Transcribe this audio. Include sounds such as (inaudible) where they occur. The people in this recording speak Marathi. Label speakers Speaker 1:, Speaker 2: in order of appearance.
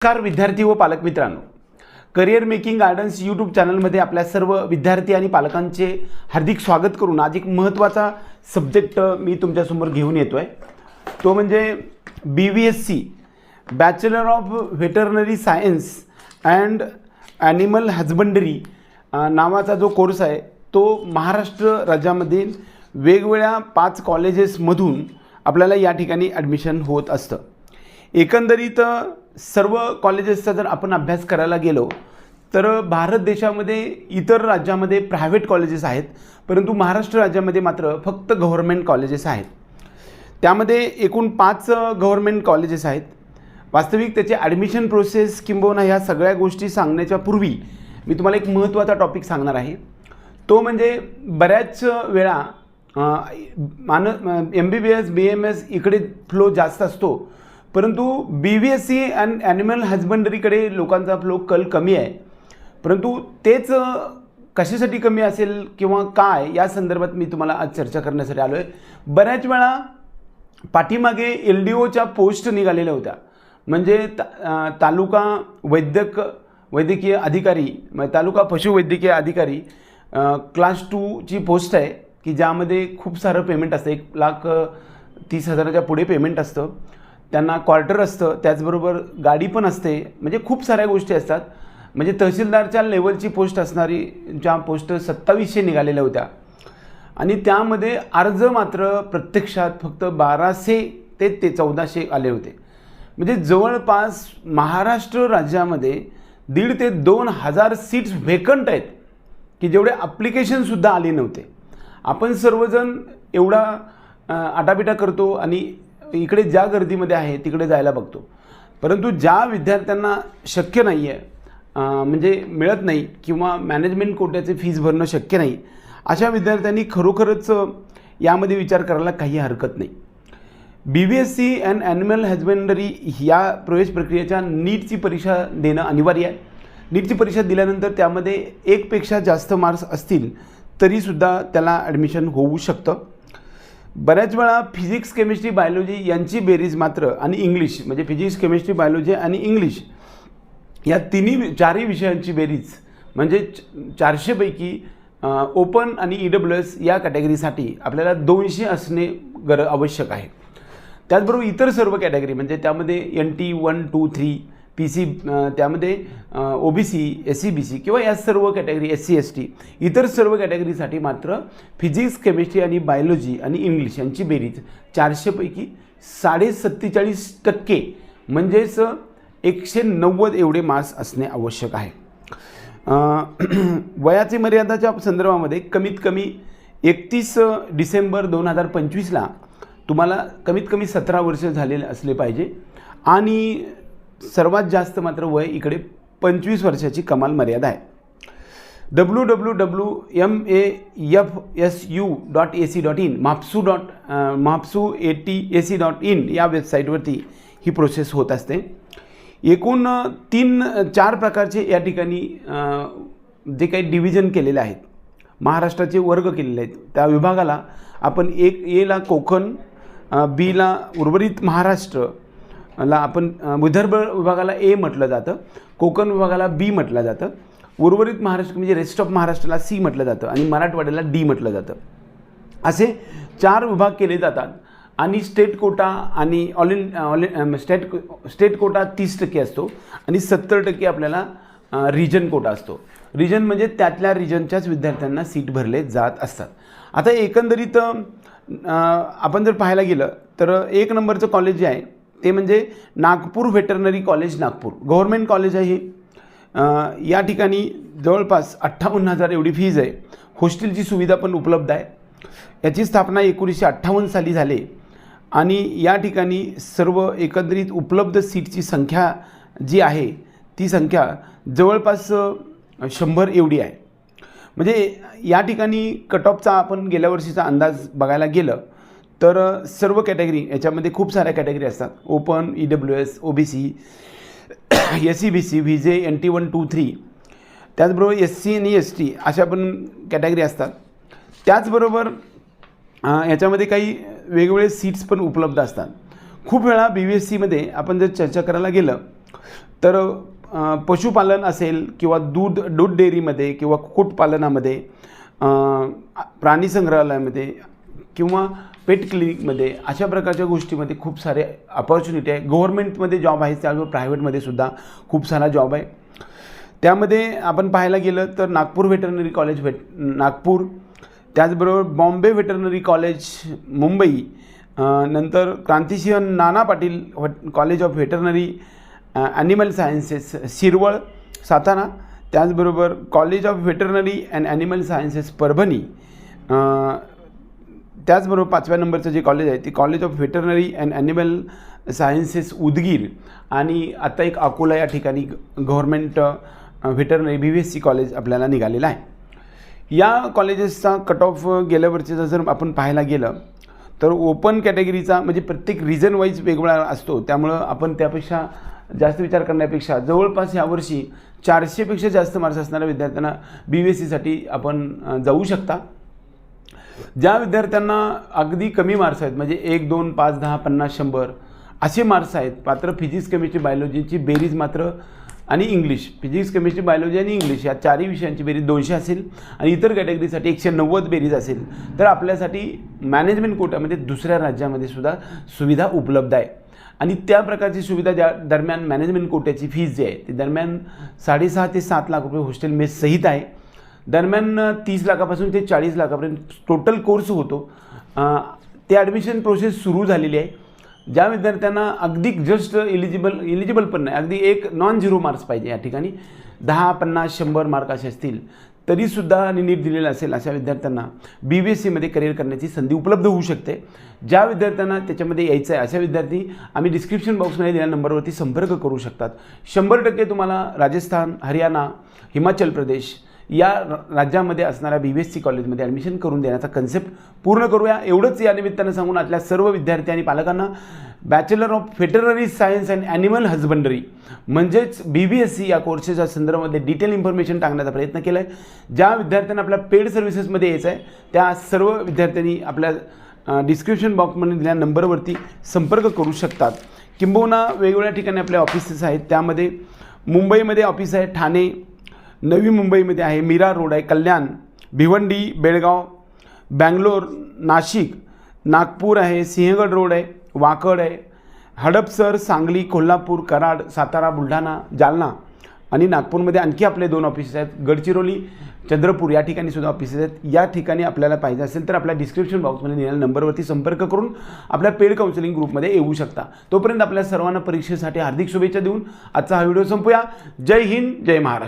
Speaker 1: नमस्कार विद्यार्थी व पालक मित्रांनो. करिअर मेकिंग गार्डन्स यूट्यूब चॅनलमध्ये आपल्या सर्व विद्यार्थी आणि पालकांचे हार्दिक स्वागत करून आज एक महत्त्वाचा सब्जेक्ट मी तुमच्यासमोर घेऊन येतो आहे तो म्हणजे B V S C bachelor of veterinary science and animal husbandry नावाचा जो कोर्स आहे तो महाराष्ट्र राज्यामध्ये वेगवेगळ्या पाच कॉलेजेसमधून आपल्याला या ठिकाणी ॲडमिशन होत असतं. एकंदरीत सर्व कॉलेजेसचा जर आपण अभ्यास करायला गेलो तर भारत देशामध्ये इतर राज्यामध्ये प्रायव्हेट कॉलेजेस आहेत परंतु महाराष्ट्र राज्यामध्ये मात्र फक्त गव्हर्मेंट कॉलेजेस आहेत. त्यामध्ये एकूण पाच गव्हर्मेंट कॉलेजेस आहेत. वास्तविक त्याची ॲडमिशन प्रोसेस किंबहुना ह्या सगळ्या गोष्टी सांगण्याच्या पूर्वी मी तुम्हाला एक महत्त्वाचा टॉपिक सांगणार आहे. तो म्हणजे बऱ्याच वेळा मान M B B S B M S इकडे फ्लो जास्त असतो. परंतु B V S C and animal हजबंडरीकडे लोकांचा फ्लो कल कमी आहे. परंतु तेच कशासाठी कमी असेल किंवा काय या संदर्भात मी तुम्हाला आज चर्चा करण्यासाठी आलो आहे बऱ्याच वेळा पाठीमागे एल डी ओच्या पोस्ट निघालेल्या होत्या. म्हणजे ता तालुका वैद्यक वैद्यकीय अधिकारी म्हणजे तालुका पशुवैद्यकीय अधिकारी क्लास टूची पोस्ट आहे की ज्यामध्ये खूप सारं पेमेंट असतं. एक लाख तीस हजाराच्या पुढे पेमेंट असतं. त्यांना क्वार्टर असतं त्याचबरोबर गाडी पण असते. म्हणजे खूप साऱ्या गोष्टी असतात. म्हणजे तहसीलदारच्या लेवलची पोस्ट असणारी ज्या पोस्ट सत्तावीसशे निघालेल्या होत्या. आणि त्यामध्ये अर्ज मात्र प्रत्यक्षात फक्त बाराशे ते ते चौदाशे आले होते. म्हणजे जवळपास महाराष्ट्र राज्यामध्ये दीड ते दोन हजार सीट्स व्हेकंट आहेत की जेवढे ॲप्लिकेशनसुद्धा आले नव्हते. आपण सर्वजण एवढा आटापिटा करतो आणि इकडे ज्या गर्दीमध्ये आहे तिकडे जायला बघतो. परंतु ज्या विद्यार्थ्यांना शक्य नाही आहे म्हणजे मिळत नाही किंवा मॅनेजमेंट कोट्याचे फीज भरणं शक्य नाही अशा विद्यार्थ्यांनी खरोखरच यामध्ये विचार करायला काही हरकत नाही. B B S C and animal husbandry या प्रवेश प्रक्रियेच्या नीटची परीक्षा देणं अनिवार्य आहे. नीटची परीक्षा दिल्यानंतर त्यामध्ये एकपेक्षा जास्त मार्क्स असतील तरीसुद्धा त्याला ॲडमिशन होऊ शकतं. बऱ्याच वेळा फिजिक्स केमिस्ट्री बायोलॉजी यांची बेरीज मात्र आणि इंग्लिश म्हणजे फिजिक्स केमिस्ट्री बायोलॉजी आणि इंग्लिश या तिन्ही चारही विषयांची बेरीज म्हणजे चारशेपैकी ओपन आणि ई डब्ल्यू एस या कॅटेगरीसाठी आपल्याला दोनशे असणे गर आवश्यक आहे. त्याचबरोबर इतर सर्व कॅटेगरी म्हणजे त्यामध्ये N T one two three P C त्यामध्ये O B C S C B C किंवा या सर्व category S C S T इतर सर्व कॅटेगरीसाठी मात्र फिजिक्स केमिस्ट्री आणि बायोलॉजी आणि इंग्लिश यांची बेरीज चारशेपैकी साडे सत्तेचाळीस टक्के. म्हणजेच एकशे नव्वद एवढे मार्क्स असणे आवश्यक आहे. (clears throat) वयाचे मर्यादाच्या संदर्भामध्ये कमीत कमी एकतीस डिसेंबर दोन हजार पंचवीसला तुम्हाला कमीत कमी सतरा वर्ष झालेले असले पाहिजे. आणि सर्वात जास्त मात्र वय इकडे पंचवीस वर्षाची कमाल मर्यादा आहे. W W W M A F S U dot A C dot in MAFSU dot MAFSU A T A C dot in या वेबसाईटवरती ही प्रोसेस होत असते. एकूण तीन चार प्रकारचे या ठिकाणी जे काही डिव्हिजन केलेले आहेत महाराष्ट्राचे वर्ग केलेले आहेत त्या विभागाला आपण एक एला कोकण बीला उर्वरित महाराष्ट्र ला आपण विदर्भ विभागाला ए म्हटलं जातं कोकण विभागाला बी म्हटलं जातं उर्वरित महाराष्ट्र म्हणजे रेस्ट ऑफ महाराष्ट्राला सी म्हटलं जातं आणि मराठवाड्याला डी म्हटलं जातं. असे चार विभाग केले जातात आणि स्टेट कोटा आणि all in all in state state quota तीस टक्के असतो आणि सत्तर टक्के आपल्याला रिजन कोटा असतो. रिजन म्हणजे त्यातल्या रिजनच्याच विद्यार्थ्यांना सीट भरले जात असतात. आता एकंदरीत आपण जर पाहायला गेलं तर एक नंबरचं कॉलेज जे आहे ते म्हणजे Nagpur veterinary college Nagpur. Government college आहे हे. या ठिकाणी जवळपास अठ्ठावन्न हजार एवढी फीज आहे. हॉस्टेलची सुविधा पण उपलब्ध आहे. याची स्थापना एकोणीसशे अठ्ठावन्न साली झाली. आणि या ठिकाणी सर्व एकंदरीत उपलब्ध सीटची संख्या जी आहे ती संख्या जवळपास शंभर एवढी आहे. म्हणजे या ठिकाणी कट ऑफचा आपण गेल्या वर्षीचा अंदाज बघायला गेलं तर सर्व कॅटेगरी याच्यामध्ये खूप साऱ्या कॅटेगरी असतात. Open E W S O B C S C B C V J N T one two three. त्याचबरोबर एस सी आणि एस टी अशा पण कॅटेगरी असतात. त्याचबरोबर याच्यामध्ये काही वेगवेगळे सीट्स पण उपलब्ध असतात. खूप वेळा बी व्ही एस सीमध्ये आपण जर चर्चा करायला गेलं तर पशुपालन असेल किंवा दूध दूध डेअरीमध्ये किंवा कुक्कुटपालनामध्ये प्राणी संग्रहालयामध्ये किंवा पेट क्लिनिकमध्ये अशा प्रकारच्या गोष्टीमध्ये खूप सारे अपॉर्च्युनिटी आहे. गव्हर्मेंटमध्ये जॉब आहे त्याचबरोबर प्रायव्हेटमध्ये सुद्धा खूप सारा जॉब आहे. त्यामध्ये आपण पाहायला गेलं तर नागपूर व्हेटरनरी कॉलेज भेट नागपूर त्याचबरोबर बॉम्बे व्हेटरनरी कॉलेज मुंबई नंतर Krantisinh Nana Patil vet- college of veterinary animal sciences Shirwal Satara त्याचबरोबर college of veterinary and animal sciences Parbhani त्याचबरोबर पाचव्या नंबरचं जे कॉलेज आहे ते college of veterinary and animal sciences Udgir आणि आता एक अकोला या ठिकाणी government veterinary B V S C college आपल्याला निघालेलं आहे. या कॉलेजेसचा कट ऑफ गेल्या वर्षीचा जर आपण पाहायला गेलं तर ओपन कॅटेगरीचा म्हणजे प्रत्येक रिजन वाईज वेगवेगळा असतो. त्यामुळं आपण त्यापेक्षा जास्त विचार करण्यापेक्षा जवळपास यावर्षी चारशेपेक्षा जास्त मार्क्स असणाऱ्या विद्यार्थ्यांना बी व्ही एस सीसाठी आपण जाऊ शकता. ज्या विद्यार्थ्यांना अगदी कमी मार्क्स आहेत म्हणजे एक दोन पाच दहा पन्नास शंभर असे मार्क्स आहेत मात्र फिजिक्स केमिस्ट्री बायोलॉजीची बेरीज मात्र आणि इंग्लिश फिजिक्स केमिस्ट्री बायोलॉजी आणि इंग्लिश या चारही विषयांची बेरीज दोनशे असेल आणि इतर कॅटेगरीसाठी एकशे नव्वद बेरीज असेल तर आपल्यासाठी मॅनेजमेंट कोट्यामध्ये दुसऱ्या राज्यामध्ये सुद्धा सुविधा उपलब्ध आहे. आणि त्या प्रकारची सुविधा ज्या दरम्यान मॅनेजमेंट कोट्याची फीज जी आहे ती दरम्यान साडेसहा ते सात लाख रुपये हॉस्टेल मेस सहित आहे. दरम्यान तीस लाखापासून ते चाळीस लाखापर्यंत टोटल कोर्स होतो. ते ॲडमिशन प्रोसेस सुरू झालेली आहे. ज्या विद्यार्थ्यांना अगदी जस्ट इलिजिबल इलिजिबल पण नाही अगदी एक नॉन झिरो मार्क्स पाहिजे या ठिकाणी. दहा पन्नास शंभर मार्क असे असतील. तरीसुद्धा नीट दिलेलं असेल अशा विद्यार्थ्यांना बी बी एस सीमध्ये करिअर करण्याची संधी उपलब्ध होऊ शकते. ज्या विद्यार्थ्यांना त्याच्यामध्ये यायचं आहे अशा विद्यार्थी आम्ही डिस्क्रिप्शन बॉक्समध्ये दिलेल्या नंबरवरती संपर्क करू शकतात. शंभर टक्के तुम्हाला राजस्थान हरियाणा हिमाचल प्रदेश या राज्यामध्ये असणाऱ्या बी बी एस सी कॉलेजमध्ये ॲडमिशन करून देण्याचा कन्सेप्ट पूर्ण करूया. एवढंच या निमित्तानं सांगून आतल्या सर्व विद्यार्थी आणि पालकांना बॅचलर ऑफ फेटररी सायन्स अँड ॲनिमल हजबंडरी म्हणजेच बी बी एस सी या कोर्सेसच्या संदर्भामध्ये डिटेल इन्फॉर्मेशन टाकण्याचा प्रयत्न केला आहे ज्या विद्यार्थ्यांना आपल्या पेड सर्व्हिसेसमध्ये यायचं आहे त्या सर्व विद्यार्थ्यांनी आपल्या डिस्क्रिप्शन बॉक्समध्ये दिलेल्या नंबरवरती संपर्क करू शकतात. किंबहुना वेगवेगळ्या ठिकाणी आपल्या ऑफिसेस आहेत. त्यामध्ये मुंबईमध्ये ऑफिस आहे ठाणे नवी मुंबईमध्ये आहे मीरा रोड आहे कल्याण भिवंडी बेळगाव बँगलोर नाशिक नागपूर आहे सिंहगड रोड आहे वाकड आहे हडपसर सांगली कोल्हापूर कराड सातारा बुलढाणा जालना आणि नागपूरमध्ये आणखी आपले दोन ऑफिसेस आहेत. गडचिरोली चंद्रपूर या ठिकाणी सुद्धा ऑफिसेस आहेत. या ठिकाणी आपल्याला पाहिजे असेल तर आपल्या डिस्क्रिप्शन बॉक्समध्ये दिलेल्या नंबरवरती संपर्क करून आपल्या पेड काउन्सिलिंग ग्रुपमध्ये येऊ शकता. तोपर्यंत आपल्या सर्वांना परीक्षेसाठी हार्दिक शुभेच्छा देऊन आजचा हा व्हिडिओ संपूया. जय हिंद जय महाराष्ट्र.